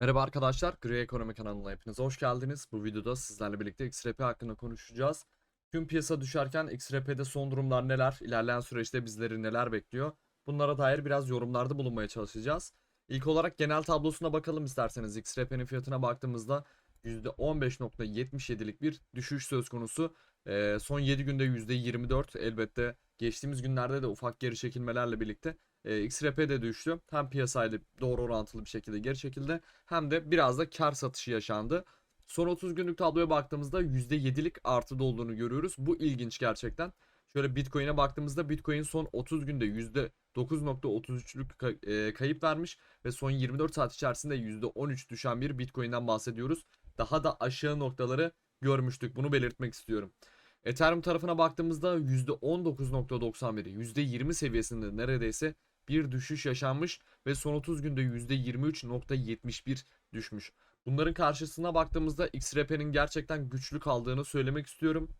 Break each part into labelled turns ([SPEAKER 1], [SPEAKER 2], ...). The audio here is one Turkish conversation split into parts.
[SPEAKER 1] Merhaba arkadaşlar, Gri Ekonomi kanalına hepiniz hoş geldiniz. Bu videoda sizlerle birlikte XRP hakkında konuşacağız. Tüm piyasa düşerken XRP'de son durumlar neler, ilerleyen süreçte bizleri neler bekliyor? Bunlara dair biraz yorumlarda bulunmaya çalışacağız. İlk olarak genel tablosuna bakalım isterseniz. XRP'nin fiyatına baktığımızda %15.77'lik bir düşüş söz konusu. Ee, son 7 günde %24 elbette geçtiğimiz günlerde de ufak geri çekilmelerle birlikte e, XRP de düştü. Hem piyasayla doğru orantılı bir şekilde geri çekildi hem de biraz da kar satışı yaşandı. Son 30 günlük tabloya baktığımızda %7'lik artıda olduğunu görüyoruz. Bu ilginç gerçekten. Şöyle Bitcoin'e baktığımızda Bitcoin son 30 günde %9.33'lük kay- e, kayıp vermiş ve son 24 saat içerisinde %13 düşen bir Bitcoin'den bahsediyoruz. Daha da aşağı noktaları görmüştük. Bunu belirtmek istiyorum. Ethereum tarafına baktığımızda %19.91, %20 seviyesinde neredeyse bir düşüş yaşanmış ve son 30 günde %23.71 düşmüş. Bunların karşısına baktığımızda XRP'nin gerçekten güçlü kaldığını söylemek istiyorum.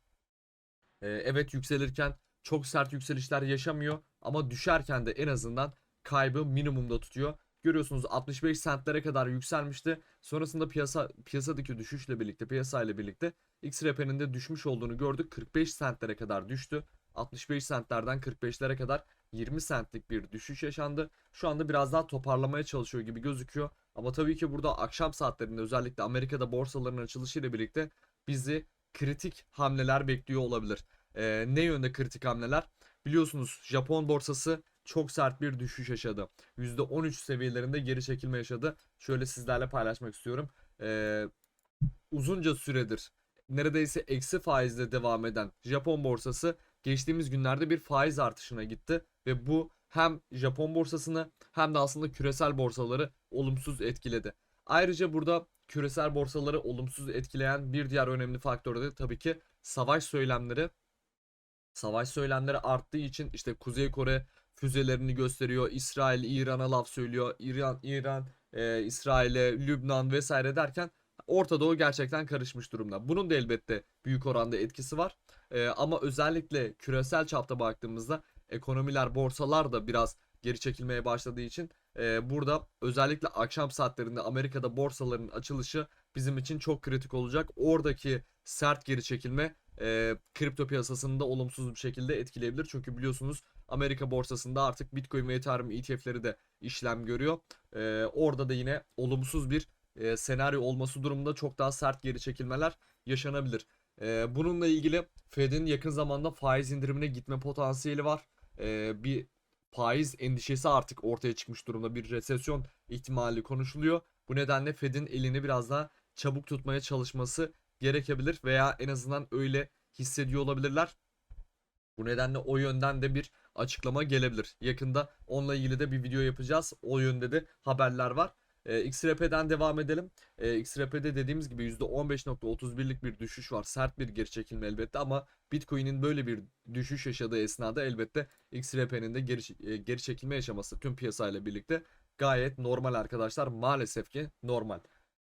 [SPEAKER 1] Ee, evet yükselirken çok sert yükselişler yaşamıyor ama düşerken de en azından kaybı minimumda tutuyor. Görüyorsunuz 65 sentlere kadar yükselmişti. Sonrasında piyasa piyasadaki düşüşle birlikte, piyasayla birlikte XRP'nin de düşmüş olduğunu gördük. 45 sentlere kadar düştü. 65 sentlerden 45'lere kadar 20 centlik bir düşüş yaşandı. Şu anda biraz daha toparlamaya çalışıyor gibi gözüküyor. Ama tabii ki burada akşam saatlerinde özellikle Amerika'da borsaların açılışıyla birlikte bizi kritik hamleler bekliyor olabilir. Ee, ne yönde kritik hamleler? Biliyorsunuz Japon borsası çok sert bir düşüş yaşadı. %13 seviyelerinde geri çekilme yaşadı. Şöyle sizlerle paylaşmak istiyorum. Ee, uzunca süredir neredeyse eksi faizle devam eden Japon borsası geçtiğimiz günlerde bir faiz artışına gitti ve bu hem Japon borsasını hem de aslında küresel borsaları olumsuz etkiledi. Ayrıca burada küresel borsaları olumsuz etkileyen bir diğer önemli faktör de tabii ki savaş söylemleri. Savaş söylemleri arttığı için işte Kuzey Kore füzelerini gösteriyor. İsrail İran'a laf söylüyor. İran İran e, İsrail'e, Lübnan vesaire derken Orta Doğu gerçekten karışmış durumda. Bunun da elbette büyük oranda etkisi var. Ee, ama özellikle küresel çapta baktığımızda ekonomiler, borsalar da biraz geri çekilmeye başladığı için e, burada özellikle akşam saatlerinde Amerika'da borsaların açılışı bizim için çok kritik olacak. Oradaki sert geri çekilme e, kripto piyasasını da olumsuz bir şekilde etkileyebilir. Çünkü biliyorsunuz Amerika borsasında artık Bitcoin ve Ethereum ETF'leri de işlem görüyor. E, orada da yine olumsuz bir e, senaryo olması durumunda çok daha sert geri çekilmeler yaşanabilir. E, bununla ilgili Fed'in yakın zamanda faiz indirimine gitme potansiyeli var. E, bir faiz endişesi artık ortaya çıkmış durumda. Bir resesyon ihtimali konuşuluyor. Bu nedenle Fed'in elini biraz daha çabuk tutmaya çalışması gerekebilir veya en azından öyle hissediyor olabilirler. Bu nedenle o yönden de bir açıklama gelebilir. Yakında onunla ilgili de bir video yapacağız. O yönde de haberler var. E, XRP'den devam edelim. E, XRP'de dediğimiz gibi %15.31'lik bir düşüş var. Sert bir geri çekilme elbette ama Bitcoin'in böyle bir düşüş yaşadığı esnada elbette XRP'nin de geri, e, geri çekilme yaşaması tüm piyasayla birlikte gayet normal arkadaşlar. Maalesef ki normal.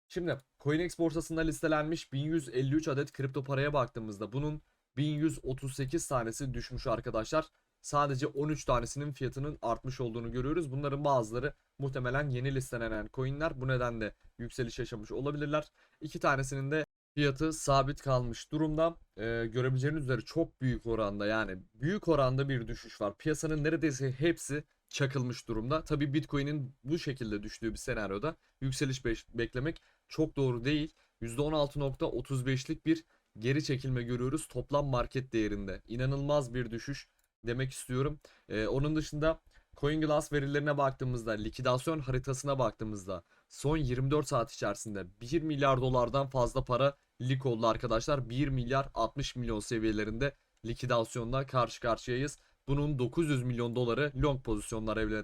[SPEAKER 1] Şimdi CoinEx borsasında listelenmiş 1153 adet kripto paraya baktığımızda bunun 1138 tanesi düşmüş arkadaşlar. Sadece 13 tanesinin fiyatının artmış olduğunu görüyoruz. Bunların bazıları muhtemelen yeni listelenen coinler. Bu nedenle yükseliş yaşamış olabilirler. İki tanesinin de fiyatı sabit kalmış durumda. Ee, görebileceğiniz üzere çok büyük oranda yani büyük oranda bir düşüş var. Piyasanın neredeyse hepsi çakılmış durumda. Tabi Bitcoin'in bu şekilde düştüğü bir senaryoda yükseliş be- beklemek çok doğru değil. %16.35'lik bir geri çekilme görüyoruz toplam market değerinde. İnanılmaz bir düşüş demek istiyorum. Ee, onun dışında CoinGlass verilerine baktığımızda, likidasyon haritasına baktığımızda son 24 saat içerisinde 1 milyar dolardan fazla para lik oldu arkadaşlar. 1 milyar 60 milyon seviyelerinde likidasyonla karşı karşıyayız. Bunun 900 milyon doları long pozisyonlar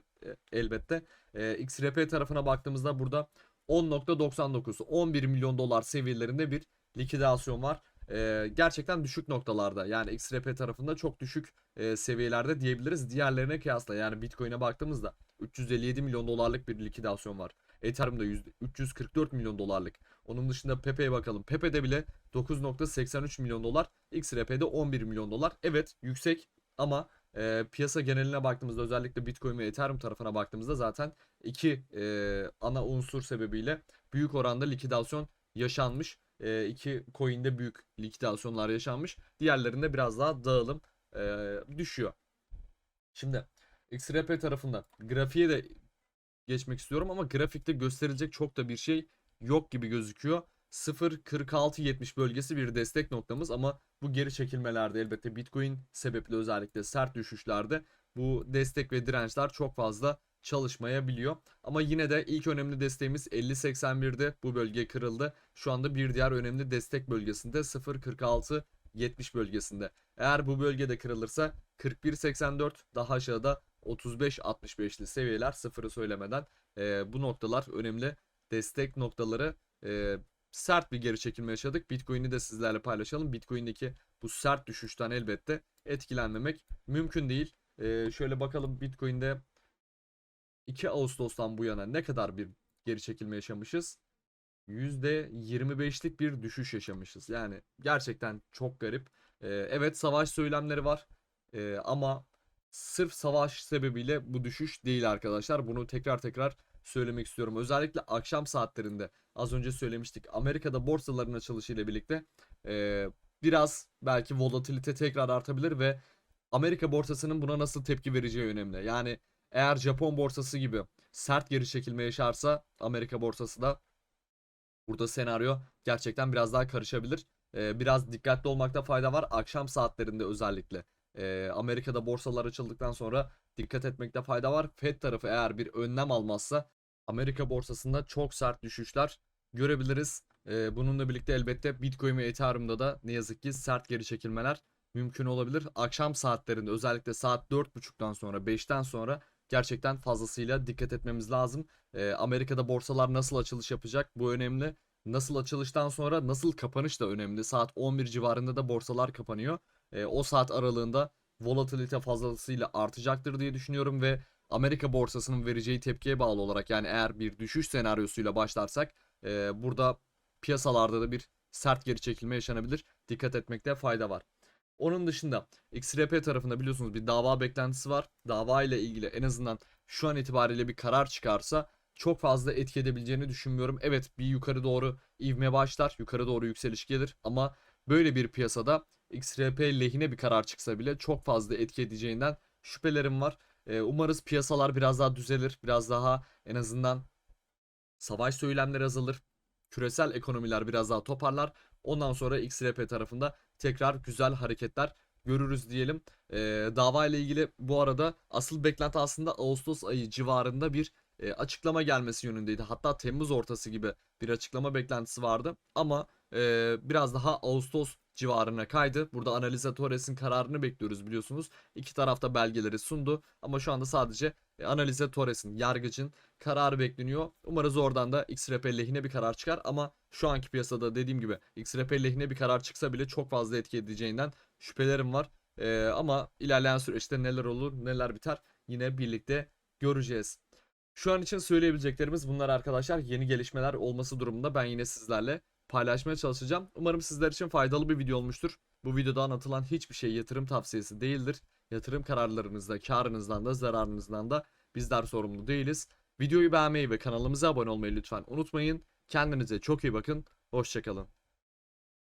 [SPEAKER 1] elbette. Ee, XRP tarafına baktığımızda burada 10.99 11 milyon dolar seviyelerinde bir likidasyon var. Ee, gerçekten düşük noktalarda yani XRP tarafında çok düşük e, seviyelerde diyebiliriz. Diğerlerine kıyasla yani Bitcoin'e baktığımızda 357 milyon dolarlık bir likidasyon var. Ethereum'da 100, 344 milyon dolarlık. Onun dışında Pepe'ye bakalım. Pepe'de bile 9.83 milyon dolar. XRP'de 11 milyon dolar. Evet yüksek ama e, piyasa geneline baktığımızda özellikle Bitcoin ve Ethereum tarafına baktığımızda zaten iki e, ana unsur sebebiyle büyük oranda likidasyon yaşanmış. E, iki coin'de büyük likidasyonlar yaşanmış. Diğerlerinde biraz daha dağılım e, düşüyor. Şimdi XRP tarafında grafiğe de geçmek istiyorum ama grafikte gösterilecek çok da bir şey yok gibi gözüküyor. 0.4670 bölgesi bir destek noktamız ama bu geri çekilmelerde elbette Bitcoin sebepli özellikle sert düşüşlerde bu destek ve dirençler çok fazla çalışmayabiliyor. Ama yine de ilk önemli desteğimiz 50.81'de bu bölge kırıldı. Şu anda bir diğer önemli destek bölgesinde 0.4670 bölgesinde. Eğer bu bölgede kırılırsa 41.84 daha aşağıda 35.65'li seviyeler sıfırı söylemeden e, bu noktalar önemli destek noktaları e, sert bir geri çekilme yaşadık. Bitcoin'i de sizlerle paylaşalım. Bitcoin'deki bu sert düşüşten elbette etkilenmemek mümkün değil. E, şöyle bakalım Bitcoin'de 2 Ağustos'tan bu yana ne kadar bir geri çekilme yaşamışız? %25'lik bir düşüş yaşamışız. Yani gerçekten çok garip. E, evet savaş söylemleri var. E, ama sırf savaş sebebiyle bu düşüş değil arkadaşlar. Bunu tekrar tekrar söylemek istiyorum. Özellikle akşam saatlerinde az önce söylemiştik. Amerika'da borsaların açılışı ile birlikte e, biraz belki volatilite tekrar artabilir ve Amerika borsasının buna nasıl tepki vereceği önemli. Yani eğer Japon borsası gibi sert geri çekilme yaşarsa Amerika borsası da burada senaryo gerçekten biraz daha karışabilir. E, biraz dikkatli olmakta fayda var. Akşam saatlerinde özellikle. E, Amerika'da borsalar açıldıktan sonra dikkat etmekte fayda var. Fed tarafı eğer bir önlem almazsa Amerika borsasında çok sert düşüşler görebiliriz. E, bununla birlikte elbette Bitcoin ve Ethereum'da da ne yazık ki sert geri çekilmeler mümkün olabilir. Akşam saatlerinde özellikle saat 4.30'dan sonra 5'ten sonra gerçekten fazlasıyla dikkat etmemiz lazım. E, Amerika'da borsalar nasıl açılış yapacak bu önemli. Nasıl açılıştan sonra nasıl kapanış da önemli. Saat 11 civarında da borsalar kapanıyor. E, o saat aralığında volatilite fazlasıyla artacaktır diye düşünüyorum ve Amerika borsasının vereceği tepkiye bağlı olarak yani eğer bir düşüş senaryosuyla başlarsak e, burada piyasalarda da bir sert geri çekilme yaşanabilir. Dikkat etmekte fayda var. Onun dışında XRP tarafında biliyorsunuz bir dava beklentisi var. Dava ile ilgili en azından şu an itibariyle bir karar çıkarsa çok fazla etki edebileceğini düşünmüyorum. Evet bir yukarı doğru ivme başlar. Yukarı doğru yükseliş gelir ama böyle bir piyasada XRP lehine bir karar çıksa bile çok fazla etki edeceğinden şüphelerim var. Ee, umarız piyasalar biraz daha düzelir. Biraz daha en azından savaş söylemleri azalır. Küresel ekonomiler biraz daha toparlar. Ondan sonra XRP tarafında tekrar güzel hareketler görürüz diyelim. Ee, dava ile ilgili bu arada asıl beklenti aslında Ağustos ayı civarında bir e, açıklama gelmesi yönündeydi. Hatta Temmuz ortası gibi bir açıklama beklentisi vardı. Ama e, biraz daha Ağustos civarına kaydı. Burada Analiza Torres'in kararını bekliyoruz biliyorsunuz. İki tarafta belgeleri sundu ama şu anda sadece e, Analiza Torres'in, yargıcın kararı bekleniyor. Umarız oradan da XRP lehine bir karar çıkar ama şu anki piyasada dediğim gibi XRP lehine bir karar çıksa bile çok fazla etki edeceğinden şüphelerim var. Ee, ama ilerleyen süreçte neler olur neler biter yine birlikte göreceğiz. Şu an için söyleyebileceklerimiz bunlar arkadaşlar. Yeni gelişmeler olması durumunda ben yine sizlerle paylaşmaya çalışacağım. Umarım sizler için faydalı bir video olmuştur. Bu videoda anlatılan hiçbir şey yatırım tavsiyesi değildir. Yatırım kararlarınızda, karınızdan da zararınızdan da bizler sorumlu değiliz. Videoyu beğenmeyi ve kanalımıza abone olmayı lütfen unutmayın. Kendinize çok iyi bakın. Hoşçakalın.